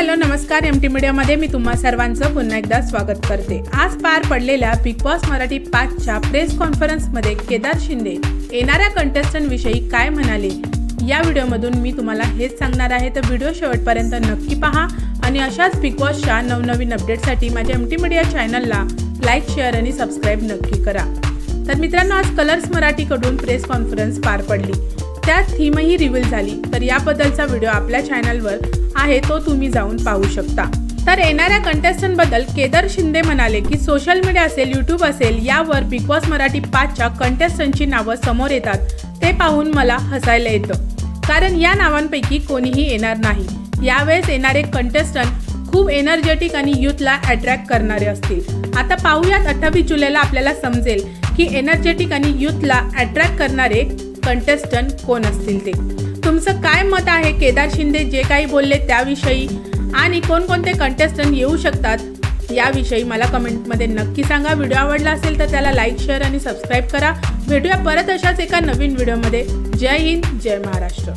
Hello नमस्कार M T मीडियामध्ये मी तुम्हा सर्वांचं पुन्हा एकदा स्वागत करते. आज पार पडलेल्या बिग बॉस मराठी पाचच्या प्रेस कॉन्फरन्समध्ये केदार शिंदे येणाऱ्या कंटेस्टंटविषयी विषयी काय म्हणाले? या व्हिडिओमधून मी तुम्हाला हेच सांगणार आहे तर व्हिडिओ शेवटपर्यंत नक्की पहा आणि अशाच बिग बॉसच्या नवनवीन अपडेटसाठी माझ्या एम टी मीडिया चॅनलला लाईक शेअर आणि सबस्क्राईब नक्की करा. तर मित्रांनो आज कलर्स मराठीकडून प्रेस कॉन्फरन्स पार पडली. त्यात थीमही रिव्हील झाली. तर याबद्दलचा व्हिडिओ आपल्या चॅनलवर आहे तो तुम्ही जाऊन पाहू शकता. तर येणाऱ्या कंटेस्टंटबद्दल बद्दल केदार शिंदे म्हणाले की सोशल मीडिया असेल यूट्यूब असेल यावर बिग बॉस मराठी पाचच्या कंटेस्टंटची नावं समोर येतात. ते पाहून मला हसायला येतं. कारण या नावांपैकी कोणीही येणार नाही. यावेळेस येणारे कंटेस्टंट खूप एनर्जेटिक आणि यूथला अट्रॅक्ट करणारे असतील. आता पाहूयात अठ्ठावीस जुलैला आपल्याला समजेल की एनर्जेटिक आणि यूथला अट्रॅक्ट करणारे कंटेस्टंट कोण असतील ते? तुमचं काय मत आहे? केदार शिंदे जे काही बोलले त्याविषयी आणि कोणकोणते कंटेस्टंट येऊ शकतात याविषयी मला कमेंटमध्ये नक्की सांगा. व्हिडिओ आवडला असेल तर त्याला लाईक शेअर आणि सबस्क्राईब करा. भेटूया परत अशाच एका नवीन व्हिडिओमध्ये जय हिंद जय महाराष्ट्र.